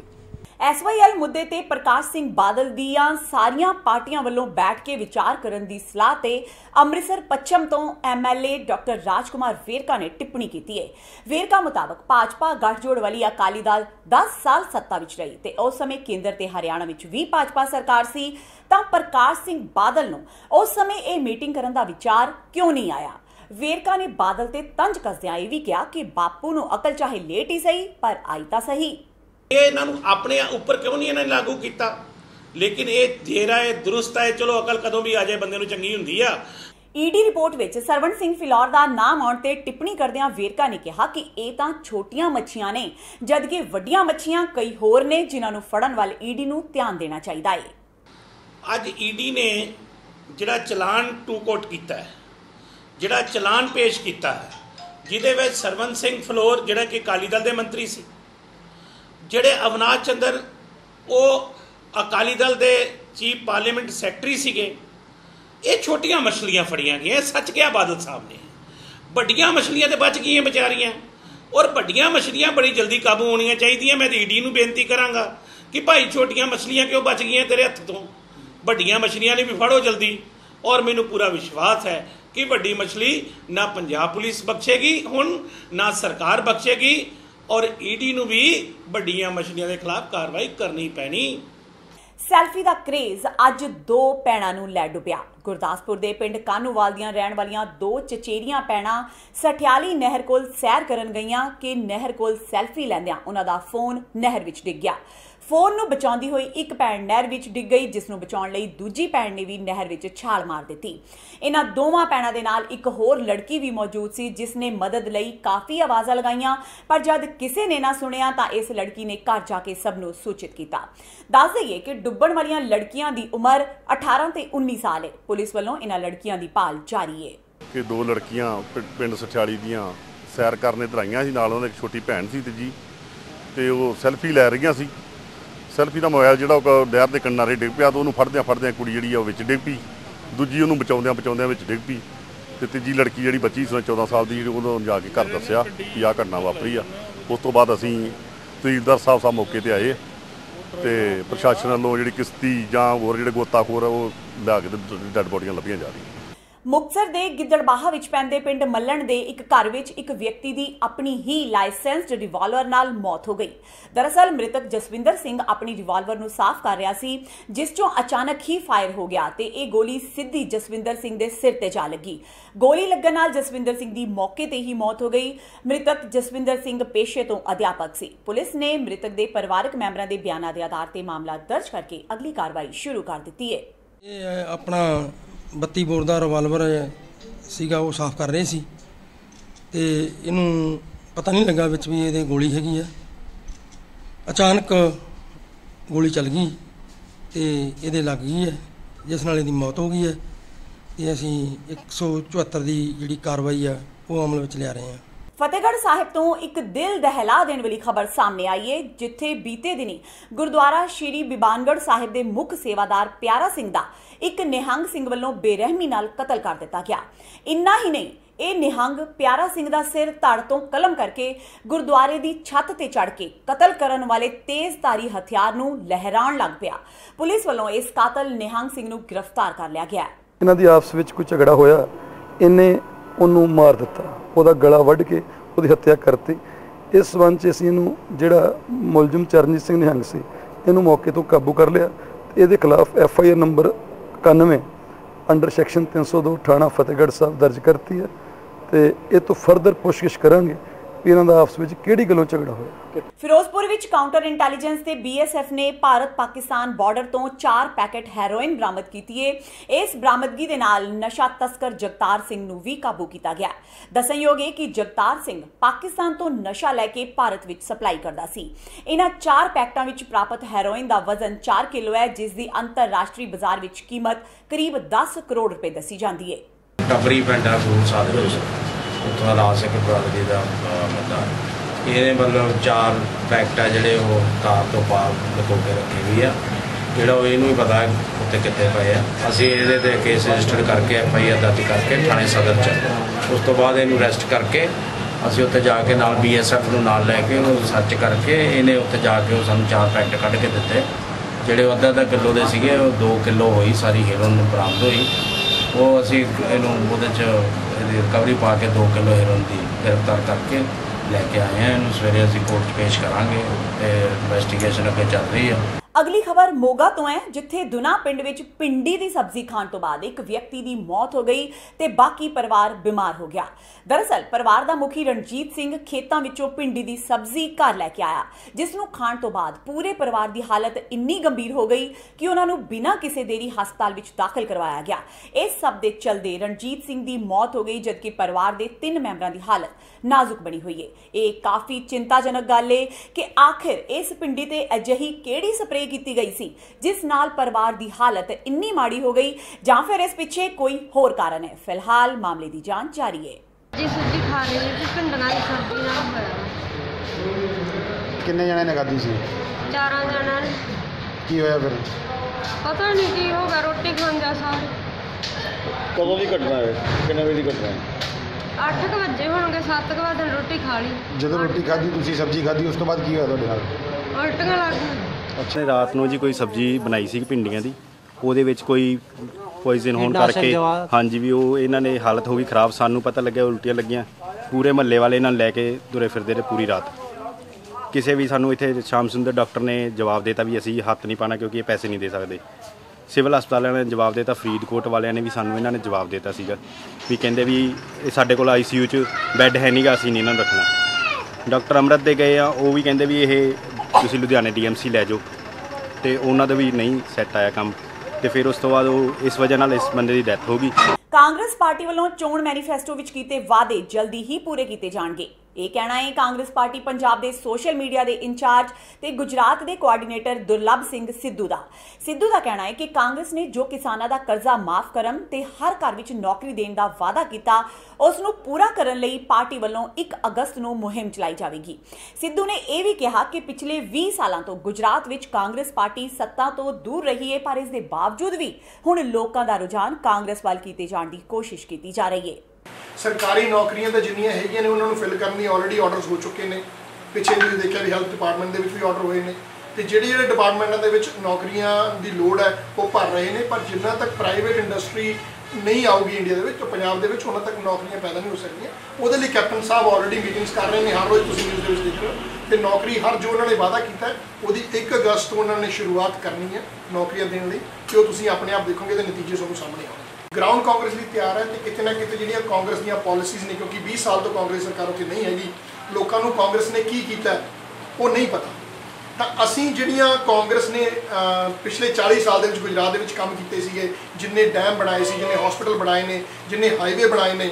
ਐਸਵਾਈਐਲ ਮੁੱਦੇ ਤੇ ਪ੍ਰਕਾਸ਼ ਸਿੰਘ ਬਾਦਲ ਦੀਆਂ ਸਾਰੀਆਂ ਪਾਰਟੀਆਂ ਵੱਲੋਂ ਬੈਠ ਕੇ ਵਿਚਾਰ ਕਰਨ ਦੀ ਸਲਾਹ ਤੇ ਅੰਮ੍ਰਿਤਸਰ ਪੱਛਮ ਤੋਂ ਐਮਐਲਏ ਡਾਕਟਰ ਰਾਜਕੁਮਾਰ ਵੇਰਕਾ ਨੇ ਟਿੱਪਣੀ ਕੀਤੀ ਹੈ। ਵੇਰਕਾ ਮੁਤਾਬਕ ਭਾਜਪਾ ਗੱਠਜੋੜ ਵਾਲੀ ਅਕਾਲੀ ਦਲ 10 ਸਾਲ ਸੱਤਾ ਵਿੱਚ ਰਹੀ ਤੇ ਉਸ ਸਮੇਂ ਕੇਂਦਰ ਤੇ ਹਰਿਆਣਾ ਵਿੱਚ ਵੀ ਭਾਜਪਾ ਸਰਕਾਰ ਸੀ। ਤਾਂ ਪ੍ਰਕਾਸ਼ ਸਿੰਘ ਬਾਦਲ ਨੂੰ ਉਸ ਸਮੇਂ ਇਹ ਮੀਟਿੰਗ ਕਰਨ ਦਾ ਵਿਚਾਰ ਕਿਉਂ ਨਹੀਂ ਆਇਆ? ਵੇਰਕਾ ਨੇ ਬਾਦਲ ਤੇ ਤੰਜ ਕੱਸਦਿਆਂ ਇਹ ਵੀ ਕਿਹਾ ਕਿ ਬਾਪੂ ਨੂੰ ਅਕਲ ਚਾਹੇ ਲੇਟ ਹੀ ਸਹੀ, ਪਰ ਆਈ ਤਾਂ ਸਹੀ। ਇਹ ਇਹਨਾਂ ਨੂੰ ਆਪਣੇ ਉੱਪਰ ਕਿਉਂ ਨਹੀਂ ਇਹਨਾਂ ਨੇ ਲਾਗੂ ਕੀਤਾ? ਲੇਕਿਨ ਇਹ ਜਿਹੜਾ ਹੈ ਦਰੁਸਤ ਹੈ ਚਲੋ ਅਕਲ ਕਦੋਂ ਵੀ ਆ ਜਾਏ ਬੰਦੇ ਨੂੰ ਚੰਗੀ ਹੁੰਦੀ ਆ। ਈਡੀ ਰਿਪੋਰਟ ਵਿੱਚ ਸਰਵਣ ਸਿੰਘ ਫਿਲੌਰ ਦਾ ਨਾਮ ਆਉਣ ਤੇ ਟਿੱਪਣੀ ਕਰਦਿਆਂ ਵੇਰਕਾ ਨੇ ਕਿਹਾ ਕਿ ਇਹ ਤਾਂ ਛੋਟੀਆਂ ਮੱਛੀਆਂ ਨੇ ਜਦਕਿ ਵੱਡੀਆਂ ਮੱਛੀਆਂ ਕਈ ਹੋਰ ਨੇ ਜਿਨ੍ਹਾਂ ਨੂੰ ਫੜਨ ਵੱਲ ਈਡੀ ਨੂੰ ਧਿਆਨ ਦੇਣਾ ਚਾਹੀਦਾ ਹੈ ਅੱਜ ਈਡੀ ਨੇ ਜਿਹੜਾ ਚਲਾਨ ਟੂ ਕੋਟ ਕੀਤਾ ਹੈ ਜਿਹੜਾ ਚਲਾਨ ਪੇਸ਼ ਕੀਤਾ ਹੈ ਜਿਹਦੇ ਵਿੱਚ ਸਰਵੰਤ ਸਿੰਘ ਫਲੋਰ ਜਿਹੜਾ ਕਿ ਅਕਾਲੀ ਦਲ ਦੇ ਮੰਤਰੀ ਸੀ ਜਿਹੜੇ ਅਵਨਾਸ਼ ਚੰਦਰ, ਉਹ ਅਕਾਲੀ ਦਲ ਦੇ ਚੀਫ ਪਾਰਲੀਮੈਂਟ ਸੈਕਟਰੀ ਸੀਗੇ, ਇਹ ਛੋਟੀਆਂ ਮਛਲੀਆਂ ਫੜੀਆਂ ਗਈਆਂ ਸੱਚ ਕਿਹਾ ਬਾਦਲ ਸਾਹਿਬ ਨੇ। ਵੱਡੀਆਂ ਮਛਲੀਆਂ ਤੇ ਬਚ ਗਈਆਂ ਵਿਚਾਰੀਆਂ। ਔਰ ਵੱਡੀਆਂ ਮਛਲੀਆਂ ਬੜੀ ਜਲਦੀ ਕਾਬੂ ਹੋਣੀਆਂ ਚਾਹੀਦੀਆਂ, ਮੈਂ ਈਡੀ ਨੂੰ ਬੇਨਤੀ ਕਰਾਂਗਾ ਕਿ ਭਾਈ ਛੋਟੀਆਂ ਮਛਲੀਆਂ ਕਿਉਂ ਬਚ ਗਈਆਂ ਤੇਰੇ ਹੱਥ ਤੋਂ? ਵੱਡੀਆਂ ਮਛਲੀਆਂ ਨੇ ਵੀ ਫੜੋ ਜਲਦੀ। ਔਰ ਮੈਨੂੰ ਪੂਰਾ ਵਿਸ਼ਵਾਸ ਹੈ ਕਿ ਵੱਡੀ ਮਛਲੀ ਨਾ ਪੰਜਾਬ ਪੁਲਿਸ ਬਖਸ਼ੇਗੀ, ਹੁਣ ਨਾ ਸਰਕਾਰ ਬਖਸ਼ੇਗੀ ਔਰ ਈਡੀ ਨੂੰ ਵੀ ਵੱਡੀਆਂ ਮਛਲੀਆਂ ਦੇ ਖਿਲਾਫ ਕਾਰਵਾਈ ਕਰਨੀ ਪੈਣੀ। ਸੈਲਫੀ ਦਾ ਕ੍ਰੇਜ਼ ਅੱਜ ਦੋ ਪੈਣਾ ਨੂੰ ਲੈ ਡੁੱਬਿਆ। ਗੁਰਦਾਸਪੁਰ ਦੇ ਪਿੰਡ ਕਾਨੂਵਾਲ ਦੀਆਂ ਰਹਿਣ ਵਾਲੀਆਂ ਦੋ ਚਚੇਰੀਆਂ ਪੈਣਾ ਸਠਿਆਲੀ ਨਹਿਰ ਕੋਲ ਸੈਰ ਕਰਨ ਗਈਆਂ ਕਿ ਨਹਿਰ ਕੋਲ ਸੈਲਫੀ ਲੈਂਦਿਆਂ ਉਹਨਾਂ ਦਾ ਫੋਨ ਨਹਿਰ ਵਿੱਚ ਡਿੱਗ ਗਿਆ। ਫੋਨ ਨੂੰ ਬਚਾਉਂਦੀ ਹੋਈ ਇੱਕ ਭੈਣ ਨਹਿਰ ਵਿੱਚ ਡਿੱਗ ਗਈ, ਜਿਸ ਨੂੰ ਬਚਾਉਣ ਲਈ ਦੂਜੀ ਭੈਣ ਨੇ ਵੀ ਨਹਿਰ ਵਿੱਚ ਛਾਲ ਮਾਰ ਦਿੱਤੀ। ਇਹਨਾਂ ਦੋਵਾਂ ਭੈਣਾਂ ਦੇ ਨਾਲ ਇੱਕ ਹੋਰ ਲੜਕੀ ਵੀ ਮੌਜੂਦ ਸੀ, ਜਿਸ ਨੇ ਮਦਦ ਲਈ ਕਾਫੀ ਆਵਾਜ਼ਾਂ ਲਗਾਈਆਂ। ਪਰ ਜਦ ਕਿਸੇ ਨੇ ਨਾ ਸੁਣਿਆ, ਤਾਂ ਇਸ ਲੜਕੀ ਨੇ ਘਰ ਜਾ ਕੇ ਸਭ ਨੂੰ ਸੂਚਿਤ ਕੀਤਾ। ਦੱਸ ਦਈਏ ਕਿ ਡੁੱਬਣ ਵਾਲੀਆਂ ਲੜਕੀਆਂ ਦੀ ਉਮਰ 18 ਤੇ 19 ਸਾਲ ਹੈ ਪੁਲਿਸ ਵੱਲੋਂ ਇਹਨਾਂ ਲੜਕੀਆਂ ਦੀ ਭਾਲ ਜਾਰੀ ਹੈ ਕਿ ਦੋ ਲੜਕੀਆਂ ਪਿੰਡ ਸਠਿਆਲੀ ਦੀਆਂ ਸੈਰ ਕਰਨ ਇੱਧਰ ਸੀ, ਨਾਲ ਉਹਨਾਂ ਦੀ ਇੱਕ ਛੋਟੀ ਭੈਣ ਸੀ ਤੇ ਜੀ, ਤੇ ਉਹ ਸੈਲਫੀ ਲੈ ਰਹੀਆਂ ਸੀ। ਸੈਲਫੀ ਦਾ ਮੋਬਾਈਲ ਜਿਹੜਾ ਉਹ ਨਹਿਰ ਦੇ ਕਿਨਾਰੇ ਡਿੱਗ ਪਿਆ ਤੇ ਉਹਨੂੰ ਫੜਦਿਆਂ ਫੜਦਿਆਂ ਕੁੜੀ ਜਿਹੜੀ ਆ ਉਹ ਵਿੱਚ ਡਿੱਗ ਪਈ। ਦੂਜੀ ਉਹਨੂੰ ਬਚਾਉਂਦਿਆਂ ਬਚਾਉਂਦਿਆਂ ਵਿੱਚ ਡਿੱਗ ਪਈ ਤੇ ਤੀਜੀ ਲੜਕੀ ਜਿਹੜੀ ਬੱਚੀ ਸੀ 14 ਸਾਲ ਦੀ ਜਿਹੜੀ ਉਹਨੂੰ ਜਾ ਕੇ ਘਰ ਦੱਸਿਆ ਕਿ ਆਹ ਘਟਨਾ ਵਾਪਰੀ ਆ। ਉਸ ਤੋਂ ਬਾਅਦ ਅਸੀਂ ਤਹਿਸੀਲਦਾਰ ਸਾਹਿਬ ਸਾਹਿਬ ਮੌਕੇ ਤੇ ਆਏ ਤੇ ਪ੍ਰਸ਼ਾਸਨ ਵੱਲੋਂ ਜਿਹੜੀ ਕਿਸ਼ਤੀ ਜਾਂ ਹੋਰ ਜਿਹੜੇ ਗੋਤਾਖੋਰ ਆ, ਉਹ ਲਿਆ ਕੇ ਡੈੱਡ ਬੋਡੀਆਂ ਲੱਭੀਆਂ ਜਾ ਰਹੀਆਂ। ਮੁਕਤਸਰ ਦੇ ਗਿੱਦੜਬਾਹਾ ਵਿੱਚ ਪੈਂਦੇ ਪਿੰਡ ਮੱਲਣ ਦੇ ਇੱਕ ਘਰ ਵਿੱਚ ਇੱਕ ਵਿਅਕਤੀ ਦੀ ਆਪਣੀ ਹੀ ਲਾਇਸੈਂਸਡ ਰਿਵਾਲਵਰ ਨਾਲ ਮੌਤ ਹੋ ਗਈ। ਦਰਅਸਲ ਮ੍ਰਿਤਕ ਜਸਵਿੰਦਰ ਸਿੰਘ ਆਪਣੀ ਰਿਵਾਲਵਰ ਨੂੰ ਸਾਫ਼ ਕਰ ਰਿਹਾ ਸੀ, ਜਿਸ ਚੋਂ ਅਚਾਨਕ ਹੀ ਫਾਇਰ ਹੋ ਗਿਆ ਤੇ ਇਹ ਗੋਲੀ ਸਿੱਧੀ ਜਸਵਿੰਦਰ ਸਿੰਘ ਦੇ ਸਿਰ ਤੇ ਜਾ ਲੱਗੀ। ਗੋਲੀ ਲੱਗਣ ਨਾਲ ਜਸਵਿੰਦਰ ਸਿੰਘ ਦੀ ਮੌਕੇ ਤੇ ਹੀ ਮੌਤ ਹੋ ਗਈ। ਮ੍ਰਿਤਕ ਜਸਵਿੰਦਰ ਸਿੰਘ ਪੇਸ਼ੇ ਤੋਂ ਅਧਿਆਪਕ ਸੀ। ਪੁਲਿਸ ਨੇ ਮ੍ਰਿਤਕ ਦੇ ਪਰਿਵਾਰਕ ਮੈਂਬਰਾਂ ਦੇ ਬਿਆਨਾਂ ਦੇ ਆਧਾਰ ਤੇ ਮਾਮਲਾ ਦਰਜ ਕਰਕੇ ਅਗਲੀ ਕਾਰਵਾਈ ਸ਼ੁਰੂ ਕਰ ਦਿੱਤੀ ਹੈ। ਇਹ ਆਪਣਾ 32 ਬੋਰ ਦਾ ਰਿਵਾਲਵਰ ਸੀਗਾ, ਉਹ ਸਾਫ਼ ਕਰ ਰਹੇ ਸੀ। ਤੇ ਇਹਨੂੰ ਪਤਾ ਨਹੀਂ ਲੱਗਾ ਵਿੱਚ ਵੀ ਇਹਦੇ ਗੋਲੀ ਹੈਗੀ ਆ। ਅਚਾਨਕ ਗੋਲੀ ਚੱਲ ਗਈ ਤੇ ਇਹਦੇ ਲੱਗ ਗਈ ਹੈ, ਜਿਸ ਨਾਲ ਇਹਦੀ ਮੌਤ ਹੋ ਗਈ ਹੈ। ਤੇ ਅਸੀਂ 174 ਦੀ ਜਿਹੜੀ ਕਾਰਵਾਈ ਆ, ਉਹ ਅਮਲ ਵਿੱਚ ਲਿਆ ਰਹੇ ਹਾਂ। ਫਤਿਹਗੜ੍ਹ ਸਾਹਿਬ ਤੋਂ ਇੱਕ ਦਿਲ ਦਹਿਲਾ ਦੇਣ ਵਾਲੀ ਖਬਰ ਸਾਹਮਣੇ ਆਈ ਹੈ, ਜਿੱਥੇ ਬੀਤੇ ਦਿਨੀ ਗੁਰਦੁਆਰਾ ਸ਼੍ਰੀ ਬਿਬਾਨਗੜ੍ਹ ਸਾਹਿਬ ਦੇ ਮੁੱਖ ਸੇਵਾਦਾਰ ਪਿਆਰਾ ਸਿੰਘ ਦਾ ਇੱਕ ਨਿਹੰਗ ਸਿੰਘ ਵੱਲੋਂ ਬੇਰਹਿਮੀ ਨਾਲ ਕਤਲ ਕਰ ਦਿੱਤਾ ਗਿਆ। ਇੰਨਾ ਹੀ ਨਹੀਂ, ਇਹ ਨਿਹੰਗ ਪਿਆਰਾ ਸਿੰਘ ਦਾ ਸਿਰ ਧੜ ਤੋਂ ਕਲਮ ਕਰਕੇ ਗੁਰਦੁਆਰੇ ਦੀ ਛੱਤ ਤੇ ਚੜ ਕੇ ਕਤਲ ਕਰਨ ਵਾਲੇ ਤੇਜ਼ਧਾਰੀ ਹਥਿਆਰ ਨੂੰ ਲਹਿਰਾਉਣ ਲੱਗ ਪਿਆ। ਪੁਲਿਸ ਵੱਲੋਂ ਇਸ ਕਾਤਲ ਨਿਹੰਗ ਸਿੰਘ ਨੂੰ ਗ੍ਰਿਫਤਾਰ ਕਰ ਲਿਆ ਗਿਆ ਇਹਨਾਂ ਦੀ ਆਪਸ ਵਿੱਚ ਕੋਈ ਝਗੜਾ ਹੋਇਆ, ਇਹਨੇ ਉਹਨੂੰ ਮਾਰ ਦਿੱਤਾ। ਉਹਦਾ ਗਲਾ ਵੱਢ ਕੇ ਉਹਦੀ ਹੱਤਿਆ ਕਰਤੀ। ਇਸ ਸੰਬੰਧ 'ਚ ਅਸੀਂ ਇਹਨੂੰ ਜਿਹੜਾ ਮੁਲਜ਼ਮ ਚਰਨਜੀਤ ਸਿੰਘ ਨਿਹੰਗ ਸੀ, ਇਹਨੂੰ ਮੌਕੇ ਤੋਂ ਕਾਬੂ ਕਰ ਲਿਆ ਤੇ ਇਹਦੇ ਖਿਲਾਫ F I R number 91 under section 302 ਥਾਣਾ ਫਤਿਹਗੜ੍ਹ ਸਾਹਿਬ ਦਰਜ ਕਰਤੀ ਹੈ ਤੇ ਇਹ ਤੋਂ ਫਰਦਰ ਪੁੱਛਗਿੱਛ ਕਰਾਂਗੇ। ਵੀ ਇਹਨਾਂ ਦਾ ਆਪਸ ਵਿੱਚ ਕਿਹੜੀ ਗੱਲੋਂ ਝਗੜਾ ਹੋਇਆ? ਫਿਰੋਜ਼ਪੁਰ ਵਿੱਚ ਕਾਊਂਟਰ ਇੰਟੈਲੀਜੈਂਸ ਤੇ ਬੀਐਸਐਫ ਨੇ ਭਾਰਤ ਪਾਕਿਸਤਾਨ ਬਾਰਡਰ ਤੋਂ 4 ਪੈਕੇਟ ਹੈਰੋਇਨ ਬਰਾਮਦ ਕੀਤੀ ਹੈ ਇਸ ਬਰਾਮਦਗੀ ਦੇ ਨਾਲ ਨਸ਼ਾ ਤਸਕਰ ਜਗਤਾਰ ਸਿੰਘ ਨੂੰ ਵੀ ਕਾਬੂ ਕੀਤਾ ਗਿਆ। ਦੱਸਣਯੋਗ ਹੈ ਕਿ ਜਗਤਾਰ ਸਿੰਘ ਪਾਕਿਸਤਾਨ ਤੋਂ ਨਸ਼ਾ ਲੈ ਕੇ ਭਾਰਤ ਵਿੱਚ ਸਪਲਾਈ ਕਰਦਾ ਸੀ। ਇਹਨਾਂ 4 ਪੈਕਟਾਂ ਵਿੱਚ ਪ੍ਰਾਪਤ ਹੈਰੋਇਨ ਦਾ ਵਜ਼ਨ 4 ਕਿਲੋ ਹੈ ਜਿਸ ਦੀ ਅੰਤਰਰਾਸ਼ਟਰੀ ਬਾਜ਼ਾਰ ਵਿੱਚ ਕੀਮਤ ਕਰੀਬ 10 ਕਰੋੜ ਰੁਪਏ ਦੱਸੀ ਜਾਂਦੀ ਹੈ ਟੱਬਰੀ ਪਿੰਡ ਆ ਗੁਰੂ ਸਾਹਿਬ ਵਿੱਚ। ਉੱਥੋਂ ਰਾਜ ਸਿੰਘ ਬਰਾਦਰੀ ਦਾ ਬੰਦਾ। ਇਹਦੇ ਮਤਲਬ ਚਾਰ ਪੈਕਟ ਆ ਜਿਹੜੇ ਉਹ ਕਾਰ ਤੋਂ ਪਾਰ ਲਕੋ ਕੇ ਰੱਖੇ ਵੀ ਆ। ਜਿਹੜਾ ਉਹ ਇਹਨੂੰ ਹੀ ਪਤਾ ਹੈ ਉੱਤੇ ਕਿੱਥੇ ਪਏ ਆ। ਅਸੀਂ ਇਹਦੇ ਤੇ ਕੇਸ ਰਜਿਸਟਰ ਕਰਕੇ ਐਫ ਆਈ ਆਰ ਦਰਜ ਕਰਕੇ ਥਾਣੇ ਸਦਰ ਚ ਉਸ ਤੋਂ ਬਾਅਦ ਇਹਨੂੰ ਅਰੈਸਟ ਕਰਕੇ ਅਸੀਂ ਉੱਥੇ ਜਾ ਕੇ ਨਾਲ ਬੀਐਸਐਫ ਨੂੰ ਨਾਲ ਲੈ ਕੇ ਉਹਨੂੰ ਸਰਚ ਕਰਕੇ ਇਹਨੇ ਉੱਥੇ ਜਾ ਕੇ ਉਹ ਸਾਨੂੰ ਚਾਰ ਪੈਕਟ ਕੱਢ ਕੇ ਦਿੱਤੇ। ਜਿਹੜੇ ਉਹ ਅੱਧਾ ਅੱਧਾ ਕਿਲੋ ਦੇ ਸੀਗੇ, ਉਹ 2 ਕਿਲੋ ਹੋਈ, ਸਾਰੀ ਹੈਰੋਇਨ ਬਰਾਮਦ ਹੋਈ। ਉਹ ਅਸੀਂ ਇਹਨੂੰ ਉਹਦੇ ਚ ਇਹਦੀ ਰਿਕਵਰੀ ਪਾ ਕੇ 2 ਕਿਲੋ ਹੈਰੋਇਨ ਦੀ ਗ੍ਰਿਫਤਾਰ ਕਰਕੇ ਲੈ ਕੇ ਆਏ ਹਾਂ ਇਹਨੂੰ ਸਵੇਰੇ ਅਸੀਂ ਕੋਰਟ 'ਚ ਪੇਸ਼ ਕਰਾਂਗੇ ਤੇ ਇਨਵੈਸਟੀਗੇਸ਼ਨ ਅੱਗੇ ਚੱਲ ਰਹੀ ਹੈ ਅਗਲੀ ਖਬਰ ਮੋਗਾ ਤੋਂ ਹੈ, ਜਿੱਥੇ ਦੁਨਾ ਪਿੰਡ ਵਿੱਚ ਪਿੰਡੀ ਦੀ ਸਬਜ਼ੀ ਖਾਣ ਤੋਂ ਬਾਅਦ ਇੱਕ ਵਿਅਕਤੀ ਦੀ ਮੌਤ ਹੋ ਗਈ ਤੇ ਬਾਕੀ ਪਰਿਵਾਰ ਬਿਮਾਰ ਹੋ ਗਿਆ। ਦਰਅਸਲ, ਪਰਿਵਾਰ ਦਾ ਮੁਖੀ ਰਣਜੀਤ ਸਿੰਘ ਖੇਤਾਂ ਵਿੱਚੋਂ ਪਿੰਡੀ ਦੀ ਸਬਜ਼ੀ ਘਰ ਲੈ ਕੇ ਆਇਆ। ਜਿਸ ਨੂੰ ਖਾਣ ਤੋਂ ਬਾਅਦ ਪੂਰੇ ਪਰਿਵਾਰ ਦੀ ਹਾਲਤ ਇੰਨੀ ਗੰਭੀਰ ਹੋ ਗਈ ਕਿ ਉਹਨਾਂ ਨੂੰ ਬਿਨਾਂ ਕਿਸੇ ਦੇਰੀ ਹਸਪਤਾਲ ਵਿੱਚ ਦਾਖਲ ਕਰਵਾਇਆ ਗਿਆ। ਇਸ ਸਭ ਦੇ ਚਲਦੇ ਰਣਜੀਤ ਸਿੰਘ ਦੀ ਮੌਤ ਹੋ ਗਈ, ਜਦਕਿ ਪਰਿਵਾਰ ਦੇ ਤਿੰਨ ਮੈਂਬਰਾਂ ਦੀ ਹਾਲਤ ਨਾਜ਼ੁਕ ਬਣੀ ਹੋਈ ਹੈ ਇਹ ਕਾਫੀ ਚਿੰਤਾਜਨਕ ਗੱਲ ਹੈ ਕਿ ਆਖਿਰ ਇਸ ਪਿੰਡੀ ਤੇ ਅਜਿਹੀ ਕਿਹੜੀ ਸਪਰੇਅ ਕੀਤੀ ਗਈ ਸੀ ਜਿਸ ਨਾਲ ਪਰਿਵਾਰ ਦੀ ਹਾਲਤ ਇੰਨੀ ਮਾੜੀ ਹੋ ਗਈ ਜਾਂ ਫਿਰ ਇਸ ਪਿੱਛੇ ਕੋਈ ਹੋਰ ਕਾਰਨ ਹੈ। ਫਿਲਹਾਲ ਮਾਮਲੇ ਦੀ ਜਾਂਚ ਜਾਰੀ ਹੈ। ਜੀ ਸਬਜ਼ੀ ਖਾ ਰਹੇ ਨੇ ਤੇ ਪਿੰਡਾਂ ਦੀ ਸਬਜ਼ੀ ਨਾਲ ਹੋਇਆ ਕਿੰਨੇ ਜਣੇ ਨੇ ਖਾਧੀ ਸੀ? ਚਾਰਾਂ ਜਣਾਂ ਨੇ। ਕੀ ਹੋਇਆ ਫਿਰ? ਪਤਾ ਨਹੀਂ ਕੀ ਹੋ ਗਿਆ ਰੋਟੀ ਖਾਂਦਾ ਸਾਰੇ। ਕਦੋਂ ਦੀ ਘਟਨਾ ਹੈ? ਕਿੰਨੇ ਵਜੇ ਦੀ ਘਟਨਾ ਹੈ? 8 ਕੁ ਵਜੇ ਹੋਣਗੇ 7 ਕੁ ਵਜੇ ਰੋਟੀ ਖਾ ਲਈ। ਜਦੋਂ ਰੋਟੀ ਖਾਧੀ ਤੁਸੀਂ ਸਬਜ਼ੀ ਖਾਧੀ ਉਸ ਤੋਂ ਬਾਅਦ ਕੀ ਹੋਇਆ ਤੁਹਾਡੇ ਨਾਲ? ਉਲਟੀਆਂ ਲੱਗ ਗਈਆਂ। ਅੱਛਾ ਰਾਤ ਨੂੰ ਜੀ ਕੋਈ ਸਬਜ਼ੀ ਬਣਾਈ ਸੀ ਭਿੰਡੀਆਂ ਦੀ ਉਹਦੇ ਵਿੱਚ ਕੋਈ ਪੋਇਜ਼ਨ ਹੋਣ ਕਰਕੇ ਹਾਂਜੀ ਵੀ ਉਹ ਇਹਨਾਂ ਨੇ ਹਾਲਤ ਹੋ ਗਈ ਖਰਾਬ ਸਾਨੂੰ ਪਤਾ ਲੱਗਿਆ ਉਲਟੀਆਂ ਲੱਗੀਆਂ। ਪੂਰੇ ਮਹੱਲੇ ਵਾਲੇ ਇਹਨਾਂ ਨੂੰ ਲੈ ਕੇ ਤੁਰੇ ਫਿਰਦੇ ਰਹੇ ਪੂਰੀ ਰਾਤ। ਕਿਸੇ ਵੀ ਸਾਨੂੰ ਇੱਥੇ ਸ਼ਾਮ ਸੁੰਦਰ ਡਾਕਟਰ ਨੇ ਜਵਾਬ ਦਿੱਤਾ ਵੀ ਅਸੀਂ ਹੱਥ ਨਹੀਂ ਪਾਣਾ ਕਿਉਂਕਿ ਇਹ ਪੈਸੇ ਨਹੀਂ ਦੇ ਸਕਦੇ। ਸਿਵਲ ਹਸਪਤਾਲ ਵਾਲਿਆਂ ਨੇ ਜਵਾਬ ਦਿੱਤਾ ਫਰੀਦਕੋਟ ਵਾਲਿਆਂ ਨੇ ਵੀ ਸਾਨੂੰ ਇਹਨਾਂ ਨੇ ਜਵਾਬ ਦਿੱਤਾ ਸੀਗਾ ਵੀ ਕਹਿੰਦੇ ਵੀ ਇਹ ਸਾਡੇ ਕੋਲ ਆਈਸੀਯੂ 'ਚ ਬੈੱਡ ਹੈ ਨਹੀਂਗਾ ਅਸੀਂ ਨਹੀਂ ਇਹਨਾਂ ਨੂੰ ਰੱਖਣਾ। ਡਾਕਟਰ ਅਮਰਤ ਦੇ ਗਏ ਆ ਉਹ ਵੀ ਕਹਿੰਦੇ ਵੀ ਇਹ ਤੁਸੀਂ ਲੁਧਿਆਣੇ ਡੀਐਮਸੀ ਲੈ ਜਾਓ। ਤੇ ਉਹਨਾਂ ਦਾ ਵੀ ਨਹੀਂ ਸੈੱਟ ਆਇਆ ਕੰਮ। ਤੇ ਫਿਰ ਉਸ ਤੋਂ ਬਾਅਦ ਉਹ ਇਸ ਵਜ੍ਹਾ ਨਾਲ ਇਸ ਬੰਦੇ ਦੀ ਡੈਥ ਹੋ ਗਈ। ਕਾਂਗਰਸ ਪਾਰਟੀ ਵੱਲੋਂ ਚੋਣ ਮੈਨੀਫੈਸਟੋ ਵਿੱਚ ਕੀਤੇ ਵਾਅਦੇ ਜਲਦੀ ਹੀ ਪੂਰੇ ਕੀਤੇ ਜਾਣਗੇ। ਇਹ ਕਹਿਣਾ ਹੈ, ਕਾਂਗਰਸ ਪਾਰਟੀ ਪੰਜਾਬ ਦੇ ਸੋਸ਼ਲ ਮੀਡੀਆ ਦੇ ਇੰਚਾਰਜ ਤੇ ਗੁਜਰਾਤ ਦੇ ਕੋਆਰਡੀਨੇਟਰ ਦੁਰਲਭ ਸਿੰਘ ਸਿੱਧੂ ਦਾ। ਸਿੱਧੂ ਦਾ ਕਹਿਣਾ ਹੈ ਕਿ ਕਾਂਗਰਸ ਨੇ ਜੋ ਕਿਸਾਨਾਂ ਦਾ ਕਰਜ਼ਾ ਮਾਫ ਕਰਨ ਤੇ ਹਰ ਘਰ ਵਿੱਚ ਨੌਕਰੀ ਦੇਣ ਦਾ ਵਾਅਦਾ ਕੀਤਾ ਉਸ ਨੂੰ ਪੂਰਾ ਕਰਨ ਲਈ ਪਾਰਟੀ ਵੱਲੋਂ 1 ਅਗਸਤ ਨੂੰ ਮੁਹਿੰਮ ਚਲਾਈ ਜਾਵੇਗੀ। ਸਿੱਧੂ ਨੇ ਇਹ ਵੀ ਕਿਹਾ ਕਿ ਪਿਛਲੇ 20 ਸਾਲਾਂ ਤੋਂ ਗੁਜਰਾਤ ਵਿੱਚ ਕਾਂਗਰਸ ਪਾਰਟੀ ਸੱਤਾ ਤੋਂ ਦੂਰ ਰਹੀ ਹੈ, ਪਰ ਇਸ ਦੇ ਬਾਵਜੂਦ ਵੀ ਹੁਣ ਲੋਕਾਂ ਦਾ ਰੁਝਾਨ ਕਾਂਗਰਸ ਵੱਲ ਕੀਤੇ ਜਾਣ ਦੀ ਕੋਸ਼ਿਸ਼ ਕੀਤੀ ਜਾ ਰਹੀ ਹੈ। ਸਰਕਾਰੀ ਨੌਕਰੀਆਂ ਤਾਂ ਜਿੰਨੀਆਂ ਹੈਗੀਆਂ ਨੇ, ਉਹਨਾਂ ਨੂੰ ਫਿਲ ਕਰਨ ਲਈ ਆਲਰੇਡੀ ਆਰਡਰਸ ਹੋ ਚੁੱਕੇ ਨੇ। ਪਿੱਛੇ ਤੁਸੀਂ ਦੇਖਿਆ ਵੀ ਹੈਲਥ ਡਿਪਾਰਟਮੈਂਟ ਦੇ ਵਿੱਚ ਵੀ ਆਰਡਰ ਹੋਏ ਨੇ। ਤੇ ਜਿਹੜੇ ਜਿਹੜੇ ਡਿਪਾਰਟਮੈਂਟਾਂ ਦੇ ਵਿੱਚ ਨੌਕਰੀਆਂ ਦੀ ਲੋੜ ਹੈ, ਉਹ ਭਰ ਰਹੇ ਨੇ, ਪਰ ਜਿੰਨਾ ਤੱਕ ਪ੍ਰਾਈਵੇਟ ਇੰਡਸਟਰੀ ਨਹੀਂ ਆਊਗੀ ਇੰਡੀਆ ਦੇ ਵਿੱਚ, ਤਾਂ ਪੰਜਾਬ ਦੇ ਵਿੱਚ ਉਹਨਾਂ ਤੱਕ ਨੌਕਰੀਆਂ ਪੈਦਾ ਨਹੀਂ ਹੋ ਸਕਦੀਆਂ। ਉਹਦੇ ਲਈ ਕੈਪਟਨ ਸਾਹਿਬ ਆਲਰੇਡੀ ਮੀਟਿੰਗਸ ਕਰ ਰਹੇ ਨੇ, ਹਰ ਰੋਜ਼ ਤੁਸੀਂ ਨਿਊਜ਼ ਦੇ ਵਿੱਚ ਦੇਖ ਰਹੇ ਹੋ ਤੇ ਨੌਕਰੀ ਹਰ ਜੋ ਉਹਨਾਂ ਨੇ ਵਾਅਦਾ ਕੀਤਾ, ਉਹਦੀ 1 ਅਗਸਤ ਤੋਂ ਉਹਨਾਂ ਨੇ ਸ਼ੁਰੂਆਤ ਕਰਨੀ ਹੈ ਨੌਕਰੀਆਂ ਦੇਣ ਲਈ ਕਿ ਉਹ ਤੁਸੀਂ ਆਪਣੇ ਆਪ ਦੇਖੋਗੇ, ਤੇ ਨਤੀਜੇ ਤੁਹਾਨੂੰ ਸਾਹਮਣੇ ਆਉਣਗੇ। ਗਰਾਊਂਡ ਕਾਂਗਰਸ ਲਈ ਤਿਆਰ ਹੈ ਤੇ ਕਿਤੇ ਨਾ ਕਿਤੇ ਜਿਹੜੀਆਂ ਕਾਂਗਰਸ ਦੀਆਂ ਪਾਲਿਸੀਜ਼ ਨੇ, ਕਿਉਂਕਿ 20 ਸਾਲ ਤੋਂ ਕਾਂਗਰਸ ਸਰਕਾਰ ਉੱਥੇ ਨਹੀਂ ਹੈਗੀ, ਲੋਕਾਂ ਨੂੰ ਕਾਂਗਰਸ ਨੇ ਕੀ ਕੀਤਾ ਉਹ ਨਹੀਂ ਪਤਾ। ਤਾਂ ਅਸੀਂ ਜਿਹੜੀਆਂ ਕਾਂਗਰਸ ਨੇ ਪਿਛਲੇ 40 ਸਾਲ ਦੇ ਵਿੱਚ ਗੁਜਰਾਤ ਦੇ ਵਿੱਚ ਕੰਮ ਕੀਤੇ ਸੀਗੇ, ਜਿੰਨੇ ਡੈਮ ਬਣਾਏ ਸੀ, ਜਿੰਨੇ ਹਸਪੀਟਲ ਬਣਾਏ ਨੇ, ਜਿੰਨੇ ਹਾਈਵੇ ਬਣਾਏ ਨੇ,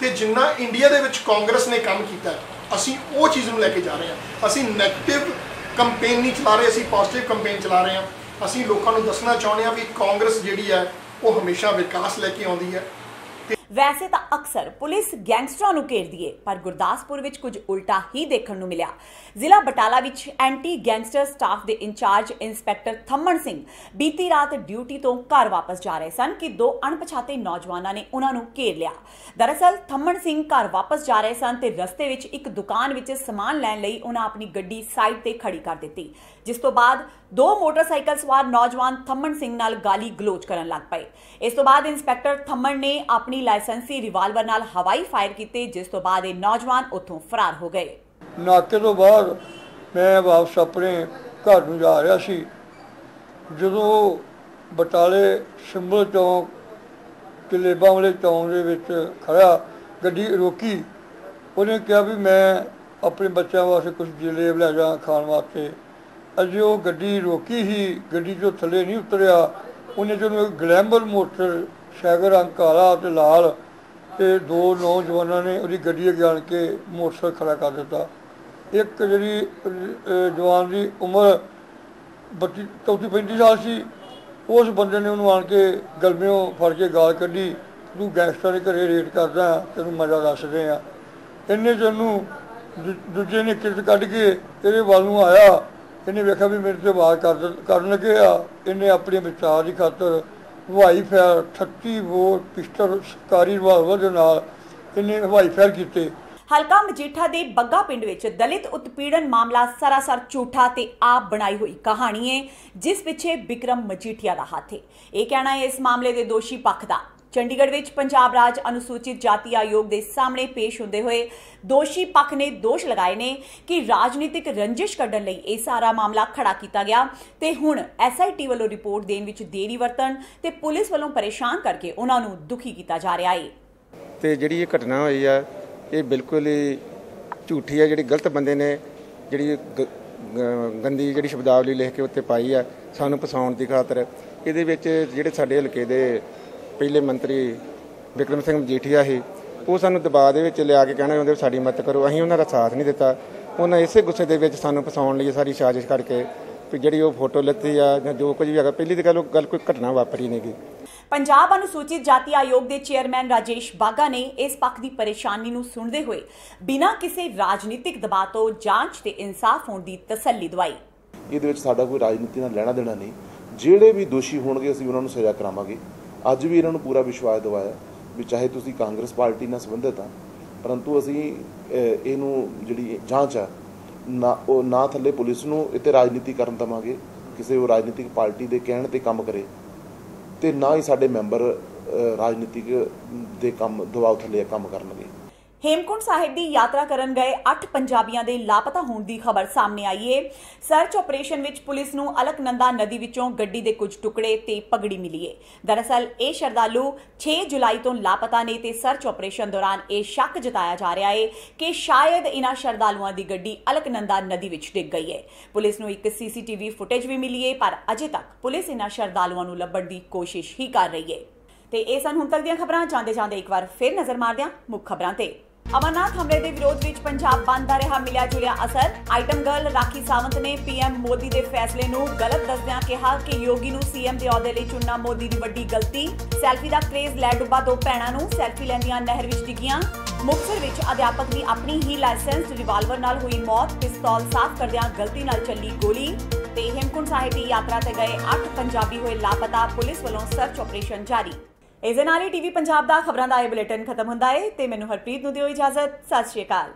ਤੇ ਜਿੰਨਾ ਇੰਡੀਆ ਦੇ ਵਿੱਚ ਕਾਂਗਰਸ ਨੇ ਕੰਮ ਕੀਤਾ ਅਸੀਂ ਉਹ ਚੀਜ਼ ਨੂੰ ਲੈ ਕੇ ਜਾ ਰਹੇ ਹਾਂ। ਅਸੀਂ ਨੈਗੇਟਿਵ ਕੰਪੇਨ ਨਹੀਂ ਚਲਾ ਰਹੇ, ਅਸੀਂ ਪੋਜ਼ਿਟਿਵ ਕੰਪੇਨ ਚਲਾ ਰਹੇ ਹਾਂ। ਅਸੀਂ ਲੋਕਾਂ ਨੂੰ ਦੱਸਣਾ ਚਾਹੁੰਦੇ ਹਾਂ ਵੀ ਕਾਂਗਰਸ ਜਿਹੜੀ ਹੈ ਉਹ ਹਮੇਸ਼ਾ ਵਿਕਾਸ ਲੈ ਕੇ ਆਉਂਦੀ ਹੈ। ਵੈਸੇ ਤਾਂ ਅਕਸਰ ਪੁਲਿਸ ਗੈਂਗਸਟਰਾਂ ਨੂੰ ਘੇਰਦੀ ਏ ਪਰ ਗੁਰਦਾਸਪੁਰ ਵਿੱਚ ਕੁਝ ਉਲਟਾ ਹੀ ਦੇਖਣ ਨੂੰ ਮਿਲਿਆ। ਜ਼ਿਲ੍ਹਾ ਬਟਾਲਾ ਵਿੱਚ ਐਂਟੀ ਗੈਂਗਸਟਰ ਸਟਾਫ ਦੇ ਇੰਚਾਰਜ ਇੰਸਪੈਕਟਰ ਥੰਮਣ ਸਿੰਘ ਬੀਤੀ ਰਾਤ ਡਿਊਟੀ ਤੋਂ ਘਰ ਵਾਪਸ ਜਾ ਰਹੇ ਸਨ ਕਿ ਦੋ ਅਣਪਛਾਤੇ ਨੌਜਵਾਨਾਂ ਨੇ ਉਹਨਾਂ ਨੂੰ ਘੇਰ ਲਿਆ। ਦਰਅਸਲ, ਥੰਮਣ ਸਿੰਘ ਘਰ ਵਾਪਸ ਜਾ ਰਹੇ ਸਨ ਤੇ ਰਸਤੇ ਵਿੱਚ ਇੱਕ ਦੁਕਾਨ ਵਿੱਚ ਸਮਾਨ ਲੈਣ ਲਈ ਉਹਨਾਂ ਆਪਣੀ ਗੱਡੀ ਸਾਈਡ ਤੇ ਖੜੀ ਕਰ ਦਿੱਤੀ। ਜਿਸ ਤੋਂ ਬਾਅਦ ਦੋ ਮੋਟਰਸਾਈਕਲ ਸਵਾਰ ਨੌਜਵਾਨ ਥੰਮਣ ਸਿੰਘ ਨਾਲ ਗਾਲੀ ਗਲੋਚ ਕਰਨ ਲੱਗ ਪਏ। ਇਸ ਤੋਂ ਬਾਅਦ ਇੰਸਪੈਕਟਰ ਥੰਮਣ ਨੇ ਆਪਣੀ ਲਾਇਸੈਂਸੀ ਰਿਵਾਲਵਰ ਨਾਲ ਹਵਾਈ ਫਾਇਰ ਕੀਤੇ, ਜਿਸ ਤੋਂ ਬਾਅਦ ਇਹ ਨੌਜਵਾਨ ਉੱਥੋਂ ਫਰਾਰ ਹੋ ਗਏ। ਨਾਕੇ ਤੋਂ ਬਾਅਦ ਮੈਂ ਵਾਪਸ ਆਪਣੇ ਘਰ ਨੂੰ ਜਾ ਰਿਹਾ ਸੀ। ਜਦੋਂ ਬਟਾਲੇ ਸਿੰਬਲ ਚੌਂਕ ਕਲੇਬਾਂ ਵਾਲੇ ਚੌਂਕ ਦੇ ਵਿੱਚ ਖੜਾ ਗੱਡੀ ਰੋਕੀ। ਉਹਨੇ ਕਿਹਾ ਵੀ ਮੈਂ ਆਪਣੇ ਬੱਚਿਆਂ ਵਾਸਤੇ ਕੁਝ ਜਲੇਬ ਲੈ ਜਾ ਖਾਣ ਵਾਸਤੇ। ਅਜੇ ਉਹ ਗੱਡੀ ਰੋਕੀ ਹੀ ਗੱਡੀ ਤੋਂ ਥੱਲੇ ਨਹੀਂ ਉਤਰਿਆ, ਉਹਨੇ ਜਦੋਂ ਇੱਕ ਗਲੈਂਬਰ ਮੋਟਰ ਸ਼ੈਗਰ ਰੰਗ ਕਾਲਾ ਤੇ ਲਾਲ ਤੇ ਦੋ ਨੌਜਵਾਨਾਂ ਨੇ ਉਹਦੀ ਗੱਡੀ ਅੱਗੇ ਆਣ ਕੇ ਮੋਟਰਸਾਈਕਲ ਖੜਾ ਕਰ ਦਿੱਤਾ। ਇੱਕ ਜਿਹੜੀ ਜਵਾਨ ਦੀ ਉਮਰ 32 34 35 ਸਾਲ ਸੀ, ਉਸ ਬੰਦੇ ਨੇ ਉਹਨੂੰ ਆਣ ਕੇ ਗਲਮਿਓ ਫੜ ਕੇ ਗਾਲ ਕੱਢੀ, ਤੂੰ ਗੈਂਗਸਟਰ ਦੇ ਘਰੇ ਰੇਟ ਕਰਦਾ, ਤੈਨੂੰ ਮਜ਼ਾ ਦੱਸਦੇ ਆ। ਇੰਨੇ ਚ ਉਹਨੂੰ ਦੂ- ਦੂਜੇ ਨੇ ਕਿਰਤ ਕੱਢ ਕੇ ਇਹਦੇ ਵੱਲ ਨੂੰ ਆਇਆ। ਇਹਨੇ ਵੇਖਿਆ ਵੀ ਮੇਰੇ ਤੇ ਵਾਰ ਕਰਨ ਲੱਗੇ ਆ। ਇਹਨੇ ਆਪਣੇ ਵਿਚਾਰ ਦੀ ਖਾਤਰ ਹਵਾਈ ਫਾਇਰ 38 ਬੋਰ ਪਿਸਟਲ, ਸਰਕਾਰੀ ਰਿਵਾਲਵਰ ਦੇ ਨਾਲ ਇਹਨੇ ਹਵਾਈ ਫਾਇਰ ਕੀਤੇ। ਹਲਕਾ ਮਜੀਠਾ ਦੇ ਬੱਗਾ ਪਿੰਡ ਵਿੱਚ ਦਲਿਤ ਉਤਪੀੜਨ ਮਾਮਲਾ ਸਰਾਸਰ ਝੂਠਾ ਤੇ ਆਪ ਬਣਾਈ ਹੋਈ ਕਹਾਣੀ ਹੈ ਜਿਸ ਪਿੱਛੇ ਵਿਕਰਮ ਮਜੀਠੀਆ ਦਾ ਹੱਥ ਹੈ ਇਹ ਕਹਿਣਾ ਹੈ ਇਸ ਮਾਮਲੇ ਦੇ ਦੋਸ਼ੀ ਪੱਖ ਦਾ। ਚੰਡੀਗੜ੍ਹ ਵਿੱਚ ਪੰਜਾਬ ਰਾਜ ਅਨੁਸੂਚਿਤ ਜਾਤੀ ਆਯੋਗ ਦੇ ਸਾਹਮਣੇ ਪੇਸ਼ ਹੁੰਦੇ ਹੋਏ ਦੋਸ਼ੀ ਪੱਖ ਨੇ ਦੋਸ਼ ਲਗਾਏ ਨੇ ਕਿ ਰਾਜਨੀਤਿਕ ਰੰਜਿਸ਼ ਕੱਢਣ ਲਈ ਇਹ ਸਾਰਾ ਮਾਮਲਾ ਖੜਾ ਕੀਤਾ ਗਿਆ ਤੇ ਹੁਣ ਐਸਆਈਟੀ ਵੱਲੋਂ ਰਿਪੋਰਟ ਦੇਣ ਵਿੱਚ ਦੇਰੀ ਵਰਤਣ ਤੇ ਪੁਲਿਸ ਵੱਲੋਂ ਪਰੇਸ਼ਾਨ ਕਰਕੇ ਉਹਨਾਂ ਨੂੰ ਦੁਖੀ ਕੀਤਾ ਜਾ ਰਿਹਾ ਹੈ ਤੇ ਜਿਹੜੀ ਇਹ ਘਟਨਾ ਹੋਈ ਆ, ਇਹ ਬਿਲਕੁਲ ਹੀ ਝੂਠੀ ਹੈ ਜਿਹੜੀ ਗਲਤ ਬੰਦੇ ਨੇ, ਜਿਹੜੀ ਗੰਦੀ ਜਿਹੜੀ ਸ਼ਬਦਾਵਲੀ ਲਿਖ ਕੇ ਉੱਤੇ ਪਾਈ ਆ, ਸਾਨੂੰ ਫਸਾਉਣ ਦੀ ਖਾਤਰ। ਇਹਦੇ ਵਿੱਚ ਜਿਹੜੇ ਸਾਡੇ ਹਲਕੇ ਦੇ ਪਹਿਲੇ ਮੰਤਰੀ ਵਿਕਰਮ ਸਿੰਘ ਮਜੀਠੀਆ ਸੀ ਉਹ ਸਾਨੂੰ ਦਬਾਅ ਦੇ ਵਿੱਚ ਲਿਆ ਕੇ ਕਹਿਣਾ ਚਾਹੁੰਦੇ ਵੀ ਸਾਡੀ ਮਦਦ ਕਰੋ। ਅਸੀਂ ਉਹਨਾਂ ਦਾ ਸਾਥ ਨਹੀਂ ਦਿੱਤਾ। ਉਹਨਾਂ ਇਸੇ ਗੁੱਸੇ ਦੇ ਵਿੱਚ ਸਾਨੂੰ ਫਸਾਉਣ ਲਈ ਸਾਰੀ ਸਾਜ਼ਿਸ਼ ਕਰਕੇ ਵੀ ਜਿਹੜੀ ਉਹ ਫੋਟੋ ਲੱਤੀ ਆ ਜਾਂ ਜੋ ਕੁਝ ਵੀ ਹੈਗਾ ਪਹਿਲੀ ਤਾਂ ਗੱਲ ਗੱਲ ਕੋਈ ਘਟਨਾ ਵਾਪਰੀ ਨਹੀਂਗੀ ਪੰਜਾਬ ਅਨੁਸੂਚਿਤ ਜਾਤੀ ਆਯੋਗ ਦੇ ਚੇਅਰਮੈਨ ਰਾਜੇਸ਼ ਬਾਗਾ ਨੇ ਇਸ ਪੱਖ ਦੀ ਪਰੇਸ਼ਾਨੀ ਨੂੰ ਸੁਣਦੇ ਹੋਏ ਬਿਨਾਂ ਕਿਸੇ ਰਾਜਨੀਤਿਕ ਦਬਾਅ ਤੋਂ ਜਾਂਚ ਤੇ ਇਨਸਾਫ ਹੋਣ ਦੀ ਤਸੱਲੀ ਦਵਾਈ। ਇਹਦੇ ਵਿੱਚ ਸਾਡਾ ਕੋਈ ਰਾਜਨੀਤੀ ਨਾਲ ਲੈਣਾ ਦੇਣਾ ਨਹੀਂ। ਜਿਹੜੇ ਵੀ ਦੋਸ਼ੀ ਹੋਣਗੇ ਅਸੀਂ ਉਹਨਾਂ ਨੂੰ ਸਜ਼ਾ ਕਰਾਵਾਂਗੇ। ਅੱਜ ਵੀ ਇਹਨਾਂ ਨੂੰ ਪੂਰਾ ਵਿਸ਼ਵਾਸ ਦਿਵਾਇਆ ਵੀ ਚਾਹੇ ਤੁਸੀਂ ਕਾਂਗਰਸ ਪਾਰਟੀ ਨਾਲ ਸੰਬੰਧਿਤ ਆ, ਪਰੰਤੂ ਅਸੀਂ ਇਹਨੂੰ ਜਿਹੜੀ ਜਾਂਚ ਆ, ਨਾ, ਉਹ ਨਾ ਥੱਲੇ ਪੁਲਿਸ ਨੂੰ ਇੱਥੇ ਰਾਜਨੀਤੀ ਕਰਨ ਦਵਾਂਗੇ, ਕਿਸੇ ਉਹ ਰਾਜਨੀਤਿਕ ਪਾਰਟੀ ਦੇ ਕਹਿਣ ਤੇ ਕੰਮ ਕਰੇ ਤੇ ਨਾ ਹੀ ਸਾਡੇ ਮੈਂਬਰ ਰਾਜਨੀਤਿਕ ਦੇ ਕੰਮ, ਦਬਾਅ ਥੱਲੇ ਕੰਮ ਕਰਨਗੇ। ਹੇਮਕੁੰਟ ਸਾਹਿਬ ਦੀ ਯਾਤਰਾ ਕਰਨ ਗਏ 8 ਪੰਜਾਬੀਆਂ ਦੇ ਲਾਪਤਾ ਹੋਣ ਦੀ ਖਬਰ ਸਾਹਮਣੇ ਆਈ ਹੈ ਸਰਚ ਆਪਰੇਸ਼ਨ ਵਿੱਚ ਪੁਲਿਸ ਨੂੰ ਅਲਕਨੰਦਾ ਨਦੀ ਵਿੱਚੋਂ ਗੱਡੀ ਦੇ ਕੁਝ ਟੁਕੜੇ ਤੇ ਪਗੜੀ ਮਿਲੀ ਹੈ ਦਰਅਸਲ, ਇਹ ਸ਼ਰਧਾਲੂ 6 ਜੁਲਾਈ ਤੋਂ ਲਾਪਤਾ ਨੇ ਤੇ ਸਰਚ ਆਪਰੇਸ਼ਨ ਦੌਰਾਨ ਇਹ ਸ਼ੱਕ ਜਤਾਇਆ ਜਾ ਰਿਹਾ ਹੈ ਕਿ ਸ਼ਾਇਦ ਇਹਨਾਂ ਸ਼ਰਧਾਲੂਆਂ ਦੀ ਗੱਡੀ ਅਲਕਨੰਦਾ ਨਦੀ ਵਿੱਚ ਡਿੱਗ ਗਈ ਹੈ ਪੁਲਿਸ ਨੂੰ ਇੱਕ ਸੀਸੀਟੀਵੀ ਫੁਟੇਜ ਵੀ ਮਿਲੀ ਹੈ ਪਰ ਅਜੇ ਤੱਕ ਪੁਲਿਸ ਇਹਨਾਂ ਸ਼ਰਧਾਲੂਆਂ ਨੂੰ ਲੱਭਣ ਦੀ ਕੋਸ਼ਿਸ਼ ਹੀ ਕਰ ਰਹੀ ਹੈ ਤੇ ਇਹ ਸਨ ਹੁਣ ਤੱਕ ਦੀਆਂ ਖਬਰਾਂ। ਜਾਂਦੇ ਜਾਂਦੇ ਇੱਕ ਵਾਰ ਫਿਰ ਨਜ਼ਰ ਮਾਰਦੇ ਹਾਂ ਮੁੱਖ ਖਬਰਾਂ ਤੇ। ਅਮਰਨਾਥ ਹਮਲੇ ਦੇ ਵਿਰੋਧ ਵਿੱਚ ਪੰਜਾਬ ਬੰਦ ਦਾ ਰਿਹਾ ਮਿਲਿਆ ਜੁਲਿਆ ਅਸਰ। ਆਈਟਮ ਗਰਲ ਰਾਖੀ ਸਾਵੰਤ ਨੇ ਪੀਐਮ ਮੋਦੀ ਦੇ ਫੈਸਲੇ ਨੂੰ ਗਲਤ ਦੱਸਦਿਆਂ ਕਿਹਾ ਕਿ ਯੋਗੀ ਨੂੰ ਸੀਐਮ ਦੇ ਅਹੁਦੇ ਲਈ ਚੁਣਨਾ ਮੋਦੀ ਦੀ ਵੱਡੀ ਗਲਤੀ। ਸੈਲਫੀ ਦਾ ਕ੍ਰੇਜ਼ ਲੈ ਡੁੱਬਾ ਦੋ ਭੈਣਾਂ ਨੂੰ, ਸੈਲਫੀ ਲੈਂਦੀਆਂ ਨਹਿਰ ਵਿੱਚ ਡਿੱਗੀਆਂ। ਮੁਕਤਸਰ ਵਿੱਚ ਅਧਿਆਪਕ ਦੀ ਆਪਣੀ ਹੀ ਲਾਇਸੈਂਸਡ ਰਿਵਾਲਵਰ ਨਾਲ ਹੋਈ ਮੌਤ, ਪਿਸਤੌਲ ਸਾਫ਼ ਕਰਦਿਆਂ ਗਲਤੀ ਨਾਲ ਚੱਲੀ ਗੋਲੀ। ਤੇ ਹੇਮਕੁੰਟ ਸਾਹਿਬ ਦੀ ਯਾਤਰਾ ਤੇ ਗਏ 8 ਪੰਜਾਬੀ ਹੋਏ ਲਾਪਤਾ ਪੁਲਿਸ ਵੱਲੋਂ ਸਰਚ ਆਪਰੇਸ਼ਨ ਜਾਰੀ। ਇਸ ਦੇ ਨਾਲ ਹੀ ਟੀਵੀ ਪੰਜਾਬ ਦਾ ਖਬਰਾਂ ਦਾ ਇਹ ਬੁਲੇਟਿਨ ਖਤਮ ਹੁੰਦਾ ਹੈ ਤੇ ਮੈਨੂੰ ਹਰਪ੍ਰੀਤ ਨੂੰ ਦਿਓ ਇਜਾਜ਼ਤ। ਸਤਿ ਸ਼੍ਰੀ ਅਕਾਲ।